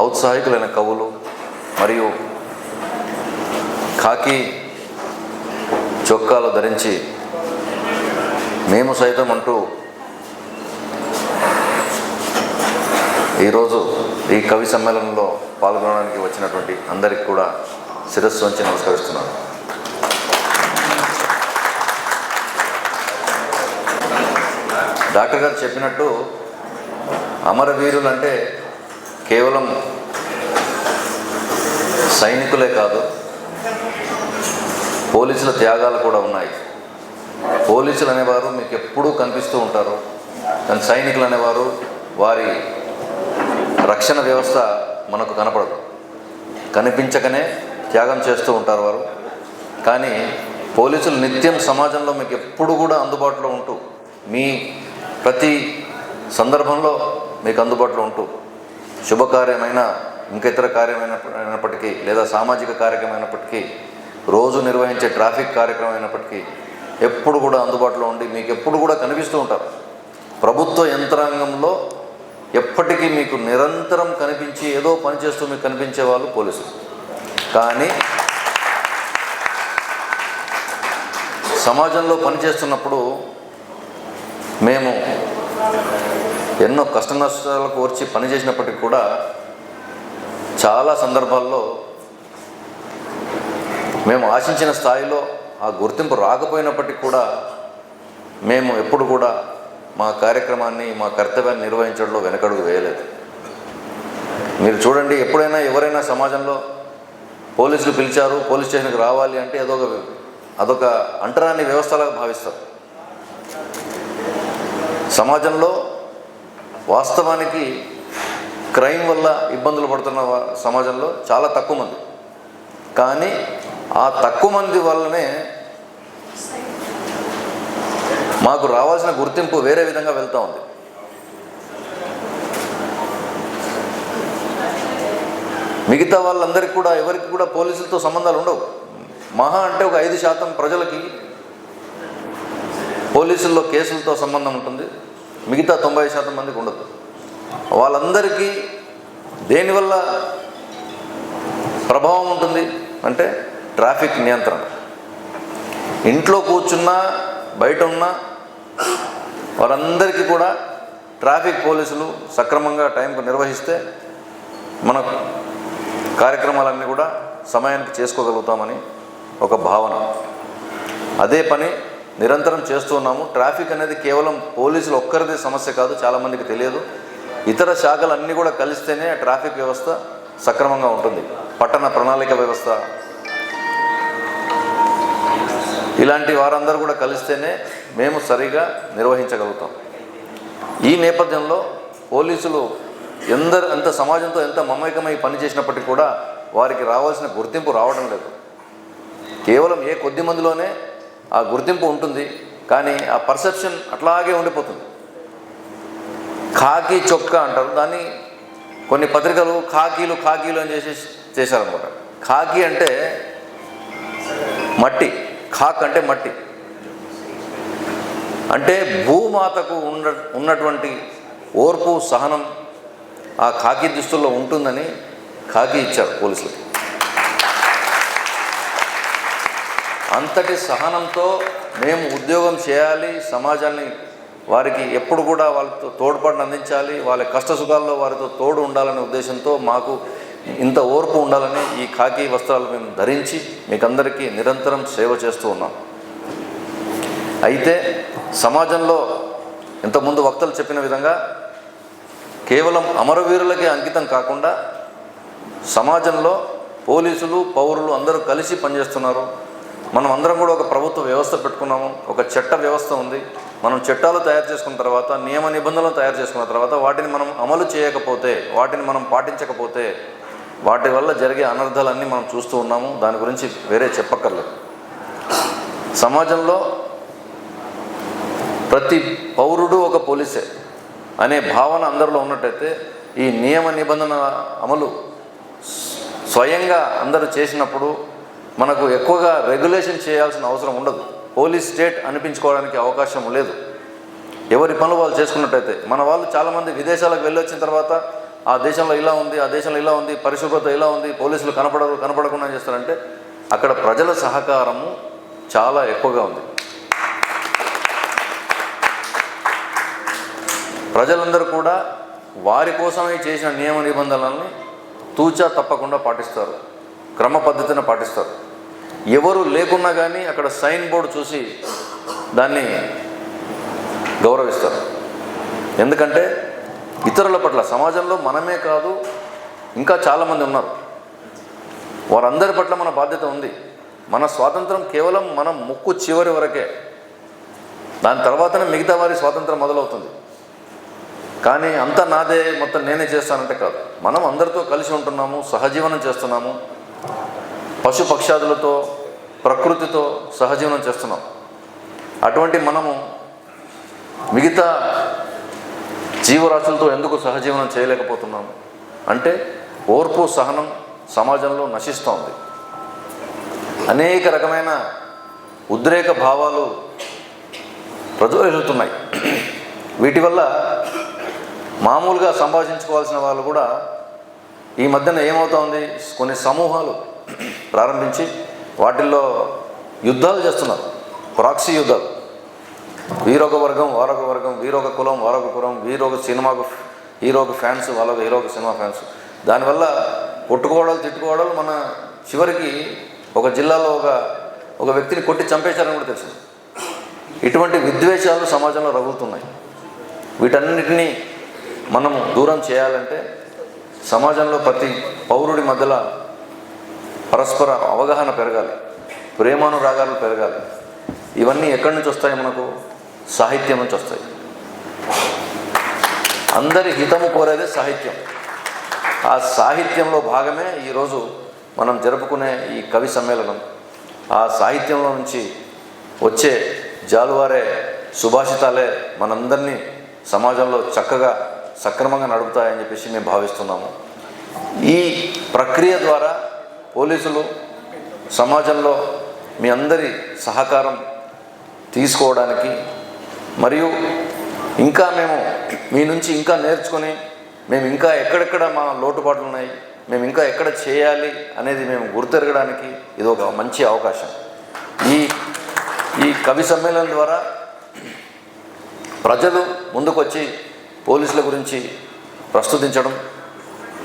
ఔత్సాహికులైన కవులు మరియు కాకి చొక్కాలు ధరించి మేము సైతం అంటూ ఈరోజు ఈ కవి సమ్మేళనంలో పాల్గొనడానికి వచ్చినటువంటి అందరికి కూడా శిరస్సు వంచి నమస్కరిస్తున్నాను. డాక్టర్ గారు చెప్పినట్టు అమరవీరులు అంటే కేవలం సైనికులే కాదు పోలీసుల త్యాగాలు కూడా ఉన్నాయి. పోలీసులు అనేవారు మీకు ఎప్పుడూ కనిపిస్తూ ఉంటారు. కానీ సైనికులు అనేవారు వారి రక్షణ వ్యవస్థ మనకు కనపడదు. కనిపించకనే త్యాగం చేస్తూ ఉంటారు వారు. కానీ పోలీసులు నిత్యం సమాజంలో మీకు ఎప్పుడు కూడా అందుబాటులో ఉంటూ మీ ప్రతి సందర్భంలో మీకు అందుబాటులో ఉంటూ శుభకార్యమైన ఇంకా ఇతర కార్యమైన అయినప్పటికీ లేదా సామాజిక కార్యక్రమైనప్పటికీ రోజు నిర్వహించే ట్రాఫిక్ కార్యక్రమం అయినప్పటికీ ఎప్పుడు కూడా అందుబాటులో ఉండి మీకు ఎప్పుడు కూడా కనిపిస్తూ ఉంటారు. ప్రభుత్వ యంత్రాంగంలో ఎప్పటికీ మీకు నిరంతరం కనిపించి ఏదో పనిచేస్తూ మీకు కనిపించే వాళ్ళు పోలీసులు. కానీ సమాజంలో పనిచేస్తున్నప్పుడు మేము ఎన్నో కష్ట నష్టాలు కోర్చి పనిచేసినప్పటికీ కూడా చాలా సందర్భాల్లో మేము ఆశించిన స్థాయిలో ఆ గుర్తింపు రాకపోయినప్పటికీ కూడా మేము ఎప్పుడు కూడా మా కార్యక్రమాన్ని మా కర్తవ్యాన్ని నిర్వహించడంలో వెనకడుగు వేయలేదు. మీరు చూడండి ఎప్పుడైనా ఎవరైనా సమాజంలో పోలీసులు పిలిచారు పోలీస్ స్టేషన్కి రావాలి అంటే అదొక అదొక అంటరాని వ్యవస్థలాగా భావిస్తారు. సమాజంలో వాస్తవానికి క్రైమ్ వల్ల ఇబ్బందులు పడుతున్న సమాజంలో చాలా తక్కువ మంది. కానీ ఆ తక్కువ మంది వల్లనే మాకు రావాల్సిన గుర్తింపు వేరే విధంగా వెళ్తూ ఉంది. మిగతా వాళ్ళందరికీ కూడా ఎవరికి కూడా పోలీసులతో సంబంధాలు ఉండవు. మహా అంటే ఒక ఐదు శాతం ప్రజలకి పోలీసుల్లో కేసులతో సంబంధం ఉంటుంది. మిగతా తొంభై శాతం మందికి ఉండదు. వాళ్ళందరికీ దేనివల్ల ప్రభావం ఉంటుంది అంటే ట్రాఫిక్ నియంత్రణ. ఇంట్లో కూర్చున్నా బయట ఉన్నా వారందరికీ కూడా ట్రాఫిక్ పోలీసులు సక్రమంగా టైంకు నిర్వహిస్తే మన కార్యక్రమాలన్నీ కూడా సమయానికి చేసుకోగలుగుతామని ఒక భావన. అదే పని నిరంతరం చేస్తూ ఉన్నాము. ట్రాఫిక్ అనేది కేవలం పోలీసులు ఒక్కరిదే సమస్య కాదు చాలామందికి తెలియదు. ఇతర శాఖలు అన్నీ కూడా కలిస్తేనే ట్రాఫిక్ వ్యవస్థ సక్రమంగా ఉంటుంది. పట్టణ ప్రణాళిక వ్యవస్థ. ఇలాంటి వారందరూ కూడా కలిస్తేనే మేము సరిగా నిర్వహించగలుగుతాం. ఈ నేపథ్యంలో పోలీసులు ఎందరు ఎంత సమాజంతో ఎంత మమేకమై పనిచేసినప్పటికీ కూడా వారికి రావాల్సిన గుర్తింపు రావడం లేదు. కేవలం ఏ కొద్ది మందిలోనే ఆ గుర్తింపు ఉంటుంది కానీ ఆ పర్సెప్షన్ అట్లాగే ఉండిపోతుంది. ఖాకీ చొక్కా అంటారు దాన్ని కొన్ని పత్రికలు ఖాకీలు ఖాకీలు అని చేసి చేశారనమాట ఖాకీ అంటే మట్టి ఖాక్ అంటే మట్టి. అంటే భూమాతకు ఉన్న ఉన్నటువంటి ఓర్పు సహనం ఆ ఖాకీ దుస్తుల్లో ఉంటుందని ఖాకీ ఇచ్చారు పోలీసులకి. అంతటి సహనంతో మేము ఉద్యోగం చేయాలి సమాజాన్ని వారికి ఎప్పుడు కూడా వాళ్ళతో తోడ్పాటును అందించాలి వాళ్ళ కష్ట సుఖాల్లో వారితో తోడు ఉండాలనే ఉద్దేశంతో మాకు ఇంత ఓర్పు ఉండాలని ఈ ఖాకీ వస్త్రాలు మేము ధరించి మీకందరికీ నిరంతరం సేవ చేస్తూ ఉన్నాం. అయితే సమాజంలో ఇంతకుముందు వక్తలు చెప్పిన విధంగా కేవలం అమరవీరులకే అంకితం కాకుండా సమాజంలో పోలీసులు పౌరులు అందరూ కలిసి పనిచేస్తున్నారు. మనం అందరం కూడా ఒక ప్రభుత్వ వ్యవస్థ పెట్టుకున్నాము ఒక చట్ట వ్యవస్థ ఉంది. మనం చట్టాలు తయారు చేసుకున్న తర్వాత నియమ నిబంధనలు తయారు చేసుకున్న తర్వాత వాటిని మనం అమలు చేయకపోతే వాటిని మనం పాటించకపోతే వాటి వల్ల జరిగే అనర్థాలన్నీ మనం చూస్తూ ఉన్నాము. దాని గురించి వేరే చెప్పక్కర్లేదు. సమాజంలో ప్రతి పౌరుడు ఒక పోలీసే అనే భావన అందరిలో ఉన్నట్టయితే ఈ నియమ నిబంధన అమలు స్వయంగా అందరూ చేసినప్పుడు మనకు ఎక్కువగా రెగ్యులేషన్ చేయాల్సిన అవసరం ఉండదు. పోలీస్ స్టేట్ అనిపించుకోవడానికి అవకాశం లేదు. ఎవరి పనులు వాళ్ళు చేసుకున్నట్టయితే మన వాళ్ళు చాలామంది విదేశాలకు వెళ్ళొచ్చిన తర్వాత ఆ దేశంలో ఇలా ఉంది ఆ దేశంలో ఇలా ఉంది పరిశుభ్రత ఇలా ఉంది పోలీసులు కనపడరు కనపడకుండా చేస్తారంటే అక్కడ ప్రజల సహకారము చాలా ఎక్కువగా ఉంది. ప్రజలందరూ కూడా వారి కోసమే చేసిన నియమ నిబంధనల్ని తూచా తప్పకుండా పాటిస్తారు. క్రమ పద్ధతిని పాటిస్తారు. ఎవరు లేకున్నా కానీ అక్కడ సైన్ బోర్డు చూసి దాన్ని గౌరవిస్తారు. ఎందుకంటే ఇతరుల పట్ల సమాజంలో మనమే కాదు ఇంకా చాలామంది ఉన్నారు. వారందరి పట్ల మన బాధ్యత ఉంది. మన స్వాతంత్రం కేవలం మన ముక్కు చివరి వరకే. దాని తర్వాతనే మిగతా వారి స్వాతంత్రం మొదలవుతుంది. కానీ అంత నాదే మొత్తం నేనే చేస్తానంటే కాదు. మనం అందరితో కలిసి ఉంటున్నాము సహజీవనం చేస్తున్నాము. పశుపక్షాదులతో ప్రకృతితో సహజీవనం చేస్తున్నాం. అటువంటి మనము మిగతా జీవరాశులతో ఎందుకు సహజీవనం చేయలేకపోతున్నాము అంటే ఓర్పు సహనం సమాజంలో నశిస్తోంది. అనేక రకమైన ఉద్రేక భావాలు ప్రజ్వలిస్తున్నాయి వీటి వల్ల మామూలుగా సంభాషించుకోవాల్సిన వాళ్ళు కూడా ఈ మధ్యన ఏమవుతోంది? కొన్ని సమూహాలు ప్రారంభించి వాటిల్లో యుద్ధాలు చేస్తున్నారు. ప్రాక్సీ యుద్ధాలు. వీరొక వర్గం వారొక వర్గం వీరొక కులం వారొక కులం వీరొక సినిమాకు హీరోకి ఫ్యాన్స్ వాళ్ళొక హీరోకి సినిమా ఫ్యాన్స్. దానివల్ల కొట్టుకోవడాలు తిట్టుకోవడాలు మన చివరికి ఒక జిల్లాలో ఒక ఒక వ్యక్తిని కొట్టి చంపేశారని కూడా తెలిసింది ఇటువంటి విద్వేషాలు సమాజంలో రగులుతున్నాయి. వీటన్నిటినీ మనము దూరం చేయాలంటే సమాజంలో ప్రతి పౌరుడి మధ్యలో పరస్పర అవగాహన పెరగాలి. ప్రేమానురాగాలు పెరగాలి. ఇవన్నీ ఎక్కడి నుంచి వస్తాయి మనకు? సాహిత్యం నుంచి వస్తాయి. అందరి హితము కోరేదే సాహిత్యం. ఆ సాహిత్యంలో భాగమే ఈరోజు మనం జరుపుకునే ఈ కవి సమ్మేళనం. ఆ సాహిత్యంలో నుంచి వచ్చే జాలువారే సుభాషితాలే మనందరినీ సమాజంలో చక్కగా సక్రమంగా నడుపుతాయని చెప్పేసి మేము భావిస్తున్నాము. ఈ ప్రక్రియ ద్వారా పోలీసులు సమాజంలో మీ అందరి సహకారం తీసుకోవడానికి మరియు ఇంకా మేము మీ నుంచి ఇంకా నేర్చుకొని మేము ఇంకా ఎక్కడెక్కడ మా లోటుపాట్లు ఉన్నాయి మేము ఇంకా ఎక్కడ చేయాలి అనేది మేము గుర్తెరగడానికి ఇది ఒక మంచి అవకాశం. ఈ ఈ కవి సమ్మేళనం ద్వారా ప్రజలు ముందుకొచ్చి పోలీసుల గురించి ప్రస్తుతించడం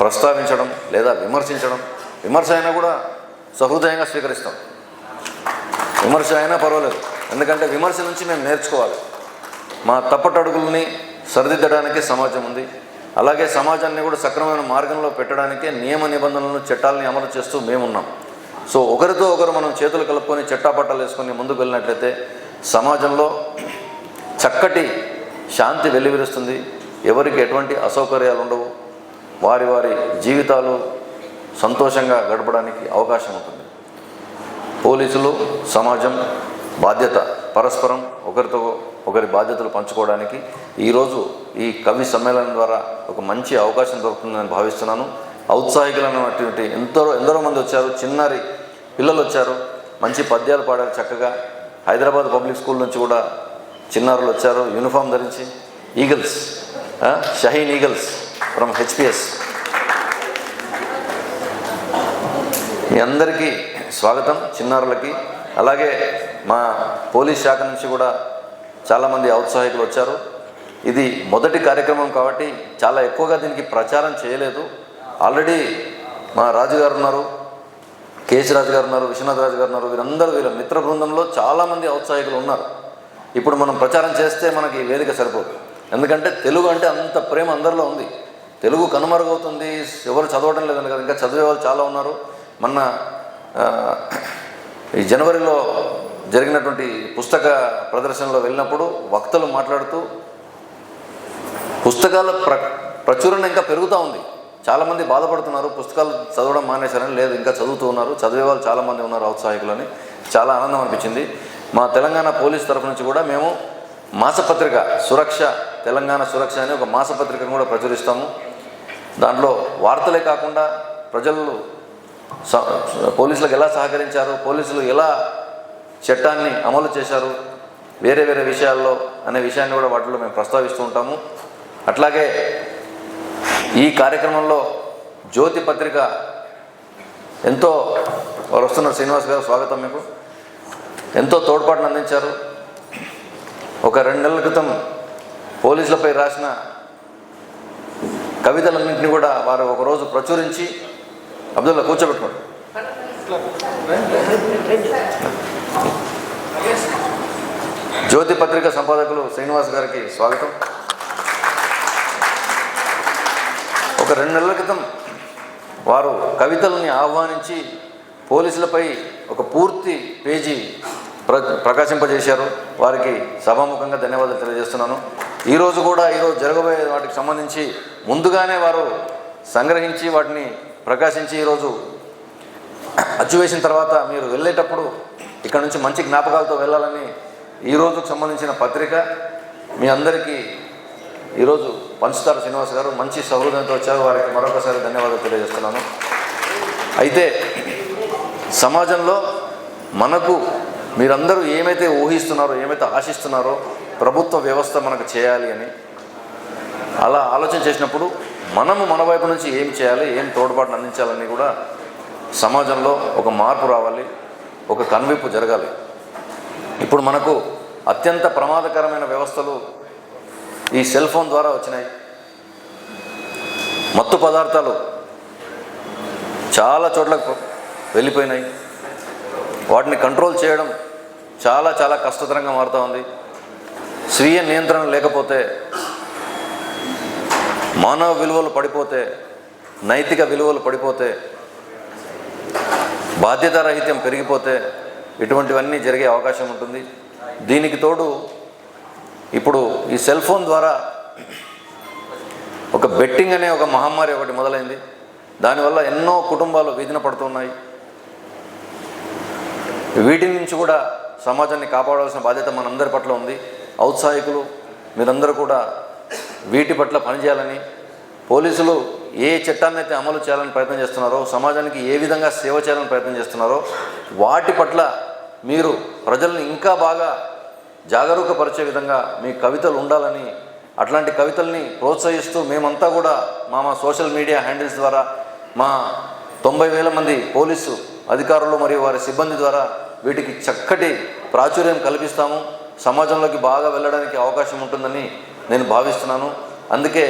ప్రస్తావించడం లేదా విమర్శించడం విమర్శ అయినా కూడా సహృదయంగా స్వీకరిస్తాం. విమర్శ అయినా పర్వాలేదు. ఎందుకంటే విమర్శ నుంచి మేము నేర్చుకోవాలి. మా తప్పటడుగుల్ని సరిదిద్దడానికి సమాజం ఉంది. అలాగే సమాజాన్ని కూడా సక్రమమైన మార్గంలో పెట్టడానికి నియమ నిబంధనలను చట్టాలని అమలు చేస్తూ మేమున్నాం. సో ఒకరితో ఒకరు మనం చేతులు కలుపుకొని చట్టాపట్టాలు వేసుకొని ముందుకు వెళ్ళినట్లయితే సమాజంలో చక్కటి శాంతి వెల్లివిరుస్తుంది. ఎవరికి ఎటువంటి అసౌకర్యాలు ఉండవు. వారి వారి జీవితాలు సంతోషంగా గడపడానికి అవకాశం ఉంటుంది. పోలీసులు సమాజం బాధ్యత పరస్పరం ఒకరితో ఒకరి బాధ్యతలు పంచుకోవడానికి ఈరోజు ఈ కవి సమ్మేళనం ద్వారా ఒక మంచి అవకాశం దొరుకుతుందని భావిస్తున్నాను. ఔత్సాహికులైనటువంటి ఎంతో ఎందరో మంది వచ్చారు. చిన్నారి పిల్లలు వచ్చారు. మంచి పద్యాలు పాడారు చక్కగా. హైదరాబాద్ పబ్లిక్ స్కూల్ నుంచి కూడా చిన్నారులు వచ్చారు. యూనిఫామ్ ధరించి eagles Shaheen eagles from HPS మీ అందరికీ స్వాగతం చిన్నారులకి. అలాగే మా పోలీస్ శాఖ నుంచి కూడా చాలామంది ఔత్సాహికులు వచ్చారు. ఇది మొదటి కార్యక్రమం కాబట్టి చాలా ఎక్కువగా దీనికి ప్రచారం చేయలేదు. ఆల్రెడీ మా రాజుగారు ఉన్నారు కేసీ రాజు గారు ఉన్నారు విశ్వనాథ్ రాజు గారు ఉన్నారు వీరందరూ వీళ్ళ మిత్ర బృందంలో చాలామంది ఔత్సాహికులు ఉన్నారు. ఇప్పుడు మనం ప్రచారం చేస్తే మనకి వేదిక సరిపోదు. ఎందుకంటే తెలుగు అంటే అంత ప్రేమ అందరిలో ఉంది. తెలుగు కనుమరుగవుతుంది. ఎవరు చదవడం లేదని కదా. ఇంకా చదివే వాళ్ళు చాలా ఉన్నారు. మొన్న ఈ జనవరిలో జరిగినటువంటి పుస్తక ప్రదర్శనలో వెళ్ళినప్పుడు వక్తలు మాట్లాడుతూ పుస్తకాల ప్ర ప్రచురణ ఇంకా పెరుగుతూ ఉంది. చాలామంది బాధపడుతున్నారు. పుస్తకాలు చదవడం మానేశారని. లేదు ఇంకా చదువుతూ ఉన్నారు. చదివే వాళ్ళు చాలామంది ఉన్నారు ఔత్సాహికులని. చాలా ఆనందం అనిపించింది. మా తెలంగాణ పోలీస్ తరఫు నుంచి కూడా మేము మాసపత్రిక సురక్ష తెలంగాణ సురక్ష అనే ఒక మాసపత్రికను కూడా ప్రచురిస్తాము. దాంట్లో వార్తలే కాకుండా ప్రజలు పోలీసులకు ఎలా సహకరించారు పోలీసులు ఎలా చట్టాన్ని అమలు చేశారు వేరే వేరే విషయాల్లో అనే విషయాన్ని కూడా వాటిలో మేము ప్రస్తావిస్తూ ఉంటాము. అట్లాగే ఈ కార్యక్రమంలో జ్యోతి పత్రిక ఎంతో వారు వస్తున్నారు శ్రీనివాస్ గారు స్వాగతం మీకు. ఎంతో తోడ్పాటును అందించారు. ఒక రెండు నెలల క్రితం పోలీసులపై రాసిన కవితలన్నింటినీ కూడా వారు ఒకరోజు ప్రచురించి అబ్దుల్లా కూర్చోబెట్టుకోండి. జ్యోతి పత్రిక సంపాదకులు శ్రీనివాస్ గారికి స్వాగతం. ఒక రెండు నెలల క్రితం వారు కవితల్ని ఆహ్వానించి పోలీసులపై ఒక పూర్తి పేజీ ప్ర ప్రకాశింపజేశారు. వారికి సభాముఖంగా ధన్యవాదాలు తెలియజేస్తున్నాను. ఈరోజు కూడా ఈరోజు జరగబోయే వాటికి సంబంధించి ముందుగానే వారు సంగ్రహించి వాటిని ప్రకాశించి ఈరోజు అచ్చు వేసిన తర్వాత మీరు వెళ్ళేటప్పుడు ఇక్కడ నుంచి మంచి జ్ఞాపకాలతో వెళ్ళాలని ఈ రోజుకు సంబంధించిన పత్రిక మీ అందరికీ ఈరోజు పంచుతారు శ్రీనివాస్ గారు మంచి సౌహృదంతో వచ్చారు. వారికి మరొకసారి ధన్యవాదాలు తెలియజేస్తున్నాను. అయితే సమాజంలో మనకు మీరందరూ ఏమైతే ఊహిస్తున్నారో ఏమైతే ఆశిస్తున్నారో ప్రభుత్వ వ్యవస్థ మనకు చేయాలి అని అలా ఆలోచన చేసినప్పుడు మనము మన వైపు నుంచి ఏం చేయాలి ఏం తోడ్పాటును అందించాలని కూడా సమాజంలో ఒక మార్పు రావాలి ఒక కన్విప్పు జరగాలి. ఇప్పుడు మనకు అత్యంత ప్రమాదకరమైన వ్యవస్థలు ఈ సెల్ ఫోన్ ద్వారా వచ్చినాయి. మత్తు పదార్థాలు చాలా చోట్లకు వెళ్ళిపోయినాయి. వాటిని కంట్రోల్ చేయడం చాలా చాలా కష్టతరంగా మారుతూ ఉంది. స్వీయ నియంత్రణ లేకపోతే మానవ విలువలు పడిపోతే నైతిక విలువలు పడిపోతే బాధ్యతారహిత్యం పెరిగిపోతే ఇటువంటివన్నీ జరిగే అవకాశం ఉంటుంది. దీనికి తోడు ఇప్పుడు ఈ సెల్ ఫోన్ ద్వారా ఒక బెట్టింగ్ అనే ఒక మహమ్మారి ఒకటి మొదలైంది. దానివల్ల ఎన్నో కుటుంబాలు వీధిన పడుతున్నాయి. వీటి నుంచి కూడా సమాజాన్ని కాపాడవలసిన బాధ్యత మనందరి పట్ల ఉంది. ఔత్సాహికులు మీరందరూ కూడా వీటి పట్ల పనిచేయాలని పోలీసులు ఏ చట్టాన్ని అయితే అమలు చేయాలని ప్రయత్నం చేస్తున్నారో సమాజానికి ఏ విధంగా సేవ చేయాలని ప్రయత్నం చేస్తున్నారో వాటి పట్ల మీరు ప్రజల్ని ఇంకా బాగా జాగరూకపరిచే విధంగా మీ కవితలు ఉండాలని అట్లాంటి కవితల్ని ప్రోత్సహిస్తూ మేమంతా కూడా మా మా సోషల్ మీడియా హ్యాండిల్స్ ద్వారా మా తొంభై వేల మంది పోలీసు అధికారులు మరియు వారి సిబ్బంది ద్వారా వీటికి చక్కటి ప్రాచుర్యం కల్పిస్తాము. సమాజంలోకి బాగా వెళ్ళడానికి అవకాశం ఉంటుందని నేను భావిస్తున్నాను. అందుకే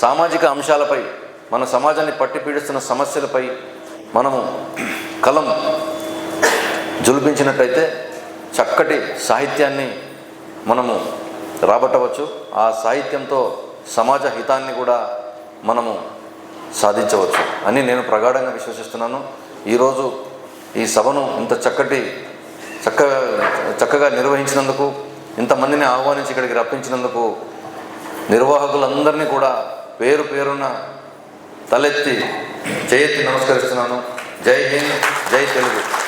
సామాజిక అంశాలపై మన సమాజాన్ని పట్టి పీడిస్తున్న సమస్యలపై మనము కలం జులిపించినట్టయితే చక్కటి సాహిత్యాన్ని మనము రాబట్టవచ్చు. ఆ సాహిత్యంతో సమాజ హితాన్ని కూడా మనము సాధించవచ్చు అని నేను ప్రగాఢంగా విశ్వసిస్తున్నాను. ఈరోజు ఈ సభను ఇంత చక్కటి చక్కగా చక్కగా నిర్వహించినందుకు ఇంతమందిని ఆహ్వానించి ఇక్కడికి రప్పించినందుకు నిర్వాహకులందరినీ కూడా పేరు పేరున తలెత్తి చేయెత్తి నమస్కరిస్తున్నాను. జై హింద్ జై తెలుగు.